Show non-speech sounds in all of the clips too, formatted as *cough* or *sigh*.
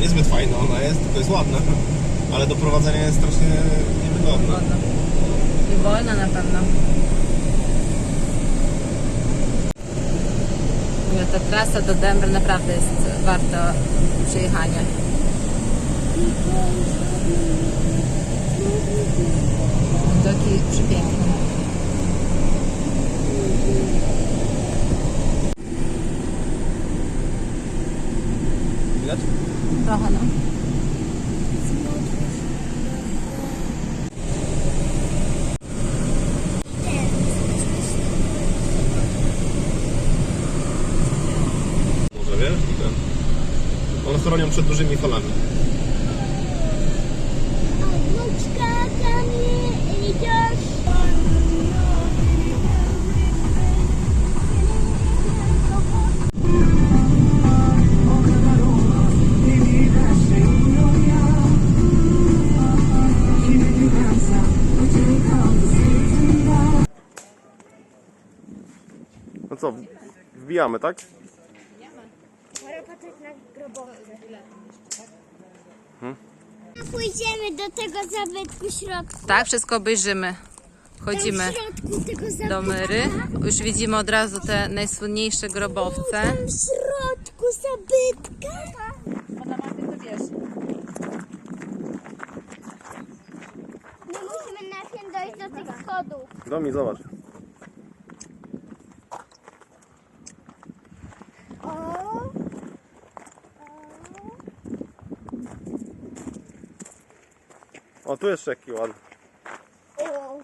niezbyt fajna ona jest, tylko jest ładna. Ale do prowadzenia jest strasznie niewygodna. I wolno na pewno. Mówię, Ta trasa do Denver naprawdę jest warta przejechania. Widoki przepiękne. Widać? Trochę no. Może wiesz? I ten. One chronią przed dużymi falami. Wbijamy, tak? Na grobowce. Pójdziemy do tego zabytku środku. Tak, wszystko obejrzymy. Wchodzimy W środku tego zabytku. do Myry. Już widzimy od razu te najsłynniejsze grobowce. Tam w środku zabytka. My musimy najpierw dojść do tych schodów. Domi, zobacz. O, tu jest taki ładny. O.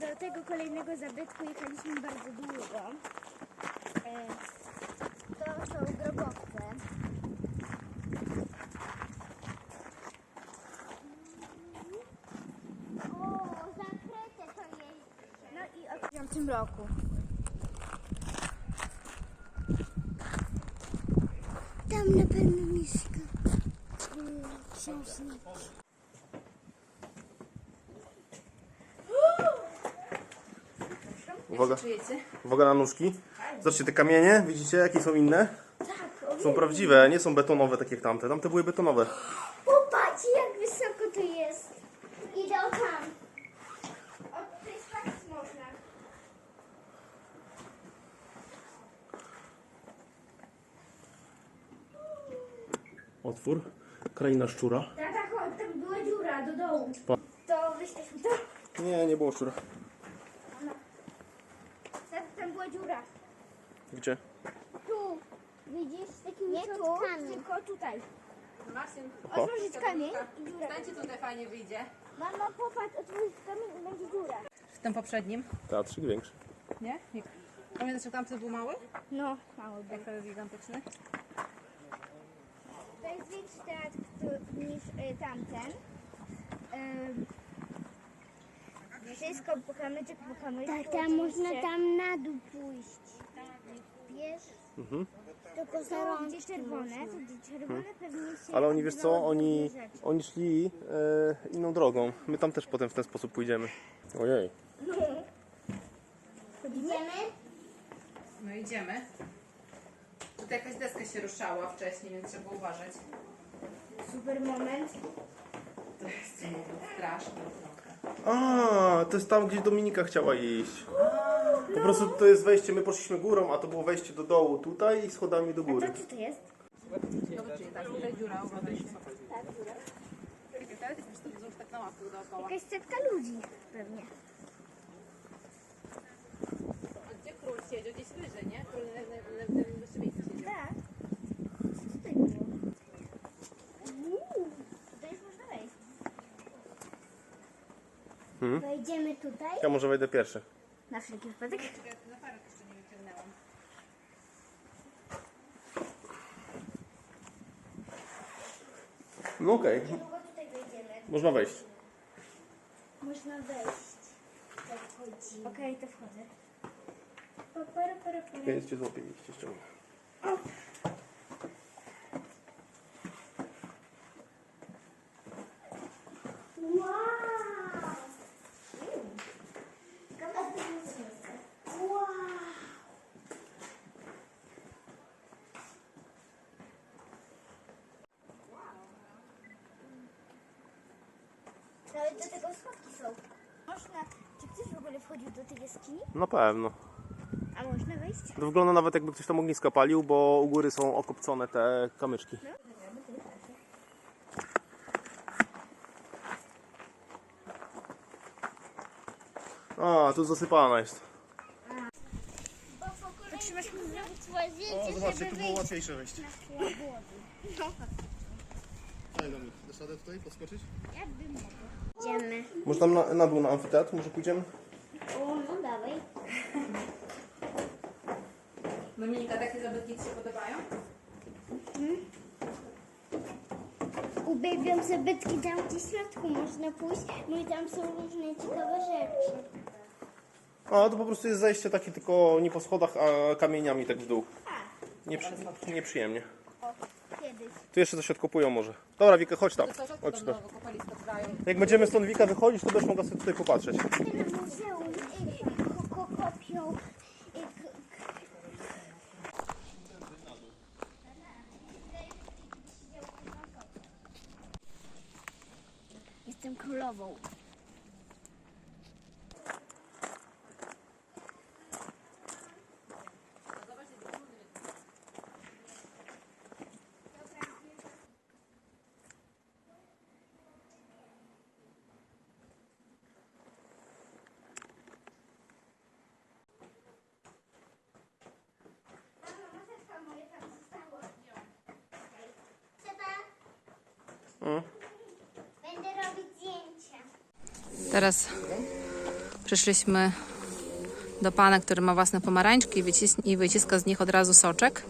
Do tego kolejnego zabytku jechaliśmy bardzo długo. E, To są grobowce. O, zakryte to jest. No tym roku. Tam na pewno mieszka księżnik. Uwaga, uwaga na nóżki. Zobaczcie te kamienie, widzicie jakie są inne? Są prawdziwe, nie są betonowe takie jak tamte. Tamte były betonowe. Popatrzcie jak wysoko tu jest. Idę o tam. O, tutaj spać można. Otwór, kraina szczura. Tak, tak, o, tam była dziura do dołu. Pa. To wyszliśmy to. Nie, nie było szczura. Tam była dziura. Gdzie? Tu. Widzisz? Z takimi Nie tu, tylko tutaj. Marcin, Otworzyć kamień i dziura. stańcie tutaj fajnie wyjdzie. Mama, popatrz, otworzyć kamień i będzie dziura. W tym poprzednim, Teatrzyk większy. nie? Nie. Pamiętasz, jak tamten był mały? No, mało Jak to jest gigantyczny? To jest większy teatr niż y, tamten. Ym, wszystko po kamyczek, po kamyczku. Tata, można tam na dół pójść. Wiesz? Mhm. Tylko to, gdzie czerwone, to gdzie czerwone pewnie się... Ale oni, wiesz co, oni, różne rzeczy. oni szli e, inną drogą. My tam też potem w ten sposób pójdziemy. Ojej. Idziemy? No idziemy. Tutaj jakaś deska się ruszała wcześniej, więc trzeba uważać. Super moment. To jest straszne trochę. A, to jest tam, gdzie Dominika chciała iść. Po prostu to jest wejście, my poszliśmy górą, a to było wejście do dołu tutaj i schodami do góry. Co to jest? Dobrze, tak, tutaj dziura, uważaj. Tak, dziura. Teraz jest to wzdłuż tak na łapku dookoła. Jakaś setka ludzi pewnie. A gdzie król siedział? Gdzieś wyżej, nie? Król na, na, na, na, na wyższym miejscu siedział. Tak. Co tutaj było? Uuu, tutaj już można wejść. Mhm. Wejdziemy tutaj. Ja może wejdę pierwszy. Na wszelki wypadek. Na parę jeszcze nie wyciągnęłam. No okej, Długo tutaj wejdziemy. można wejść. Można wejść. Tak chodzi. Okej, to wchodzę. Pa, para, para, para. Ja cię złapię, idź cię ściągnę. Nawet do tego schodki są. Można, czy ktoś w ogóle wchodził do tej jaskini? Na pewno. A można wejść? To wygląda nawet jakby ktoś tam ogniska palił, bo u góry są okopcone te kamyczki. A, tu zasypana jest. Trzymasz mi zrobić O, zobaczcie, tu było łatwiejsze wejście. Daj Dominik, dasz radę tutaj podskoczyć? Idziemy. Może tam na, na dół, na amfiteatr, może pójdziemy? O, no dawaj. Dominika, takie zabytki Ci się podobają? Uwielbiam zabytki tam, gdzie w środku można pójść, no i tam są różne ciekawe rzeczy. A, to po prostu jest zejście takie tylko nie po schodach, a kamieniami tak w dół. Nieprzy, nieprzyjemnie. Kiedyś. Tu jeszcze coś odkopują może. Dobra, Wika, chodź tam. Chodź trwają. Jak będziemy stąd Wika wychodzić, to będziesz mogła sobie tutaj popatrzeć. Muzeum y, kopią. y, k- Jestem królową. Mm. Będę robić zdjęcia. Teraz przyszliśmy do pana, który ma własne pomarańczki i, wycis- i wyciska z nich od razu soczek.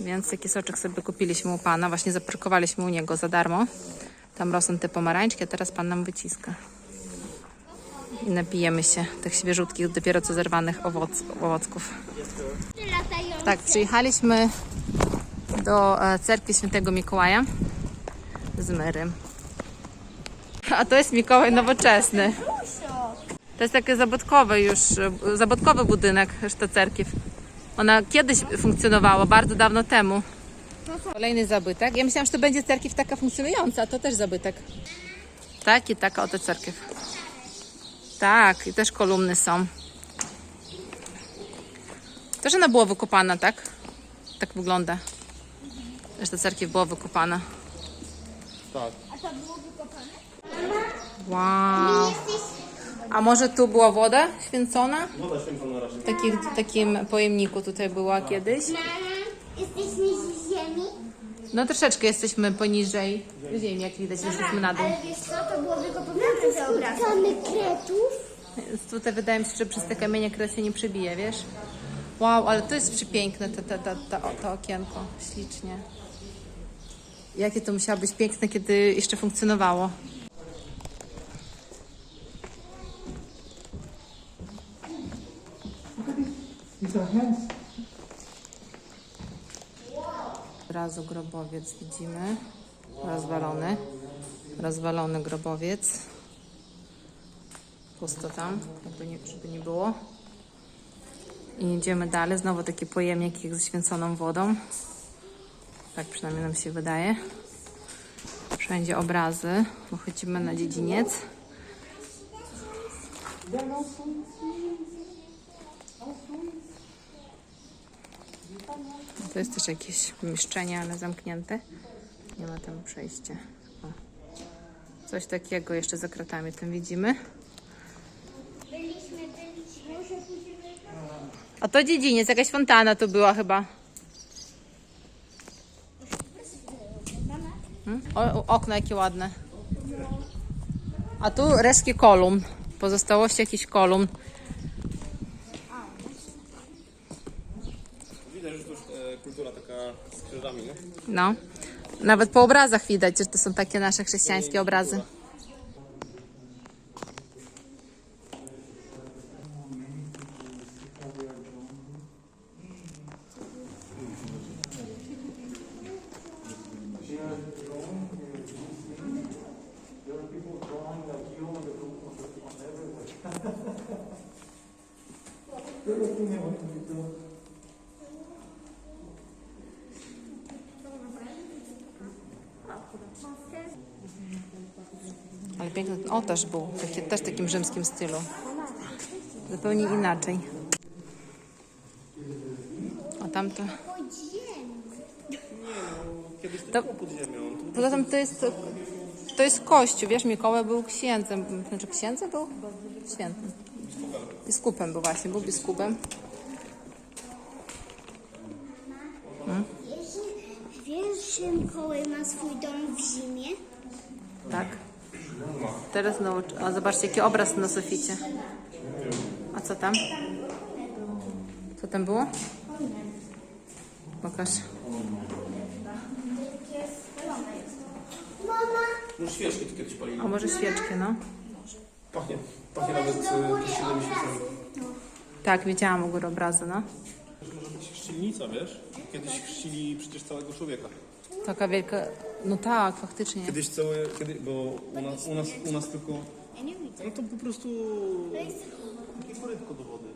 Więc taki soczek sobie kupiliśmy u pana. Właśnie zaparkowaliśmy u niego za darmo. Tam rosną te pomarańczki, a teraz pan nam wyciska. I napijemy się tych świeżutkich, dopiero co zerwanych owoc, owocków. Tak, przyjechaliśmy do e, cerkwi świętego Mikołaja z Myrym. A to jest Mikołaj nowoczesny. To jest taki zabytkowy już, zabytkowy budynek ta cerkiew. Ona kiedyś funkcjonowała, bardzo dawno temu. Kolejny zabytek. Ja myślałam, że to będzie cerkiew taka funkcjonująca, to też zabytek. Tak i taka oto cerkiew. Tak, i też kolumny są. Też ona była wykopana, tak? Tak wygląda. Też ta cerkiew była wykopana. Tak. A to było wykopane? Wow. A może tu była woda święcona? Woda święcona raczej. W takich, takim pojemniku tutaj była kiedyś. Mama, jesteśmy z ziemi, No troszeczkę jesteśmy poniżej ziemi, jak widać, jesteśmy na dół. ale wiesz co, to było wykopane z obrazów. kretów. Więc tutaj wydaje mi się, że przez te kamienie krew się nie przebije, wiesz? Wow, ale to jest przepiękne, to, to, to, to, to okienko, ślicznie. Jakie to musiało być piękne, kiedy jeszcze funkcjonowało. Od razu grobowiec widzimy. Rozwalony. Rozwalony grobowiec. Pusto tam, jakby nie, żeby nie było. I idziemy dalej. Znowu taki pojemnik jak ze święconą wodą. Tak przynajmniej nam się wydaje. Wszędzie obrazy. Wychodzimy na dziedziniec. To jest też jakieś pomieszczenie, ale zamknięte. Nie ma tam przejścia. O. Coś takiego jeszcze za kratami tam widzimy. A to dziedziniec, jakaś fontana tu była chyba. O, o, okno jakie ładne. A tu resztki kolumn. Pozostałości jakichś kolumn. Widać, że to już e, kultura taka z krzyżami, nie? No. Nawet po obrazach widać, że to są takie nasze chrześcijańskie obrazy. Tego tu nie ma, tu nie. Ale piękny ten ołtarz był, taki, też w takim rzymskim stylu. Zupełnie inaczej. A tamto... Kiedyś to, było pod ziemią. Poza tym to jest, to jest kościół, wiesz, Mikołaj był księdzem, znaczy księdzem był? Świętym. Biskupem był właśnie, był biskupem. Wiesz, wiesz, że Mikołaj ma swój dom w zimie? Tak. Teraz naucz. A zobaczcie, jaki obraz na suficie. A co tam? Co tam było? Pokaż. Już świeczki tu kiedyś palili. A może świeczki, no? Pachnie. Pachnie nawet e, kościelnymi świecami. Tak, widziałam u góry obrazu, no. Może być chrzcilnica, wiesz? Kiedyś chrzcili przecież całego człowieka. Taka wielka... No tak, faktycznie. Kiedyś całe, kiedy, bo u nas, u nas, u nas tylko... Nie. No to po prostu... Nie do wody.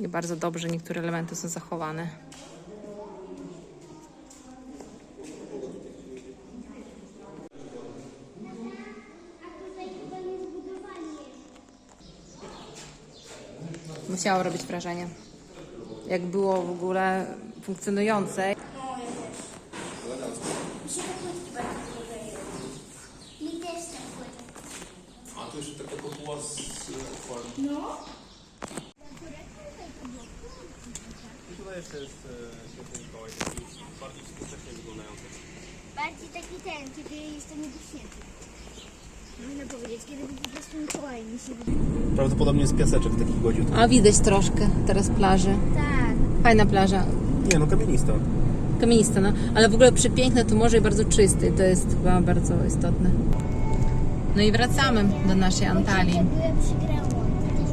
I bardzo dobrze niektóre elementy są zachowane. Musiało robić wrażenie. Jak było w ogóle funkcjonujące. A tu jeszcze taka kopuła z otworem. No. Tutaj jeszcze jest e, święty Mikołaj, taki bardziej skutecznie wyglądający. Bardziej taki ten, kiedy jestem niedoświęty. Można powiedzieć, kiedy po prostu Mikołaj mi się Prawdopodobnie jest piaseczek takich godził. A widać troszkę teraz plaży. Tak. Fajna plaża. Nie no, kamienista. Kamienista, no. Ale w ogóle przepiękne to morze i bardzo czyste. I to jest chyba bardzo istotne. No i wracamy do naszej Antalii. Byłem.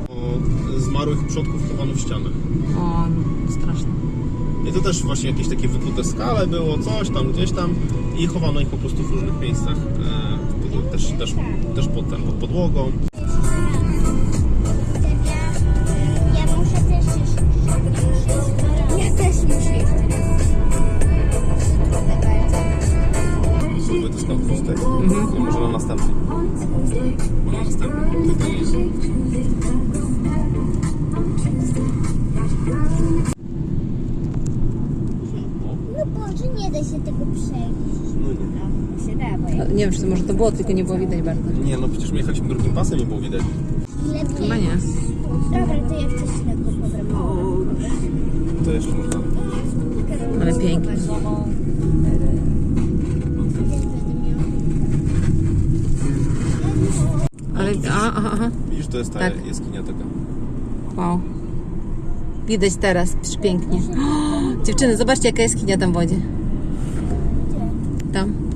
O zmarłych przodków chowano w ścianach. O, straszne. I to też właśnie jakieś takie wykute skale było, coś tam, gdzieś tam i chowano ich po prostu w różnych miejscach. E, też, też, też pod, pod podłogą. Ja też muszę jeszcze. To skąd. Mhm. Może na następny. Na następny. Było, tylko nie było widać bardzo. Nie, no przecież my jechaliśmy drugim pasem, nie było widać. Chyba nie. Dobra, to ja chcę podramować. To jeszcze można. Ale pięknie. Ale, a, aha, aha. Widzisz, to jest ta Tak. jaskinia taka. Wow. Widać teraz, pięknie. O, *gasps* dziewczyny, zobaczcie, jaka jaskinia tam w wodzie. Tam.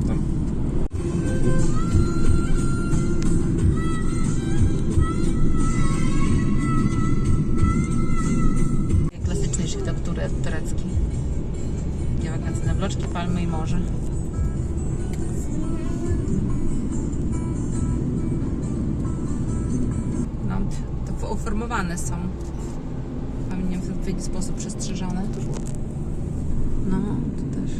Morze. No, to uformowane są. Pewnie w odpowiedni sposób przestrzeżone. No, to też.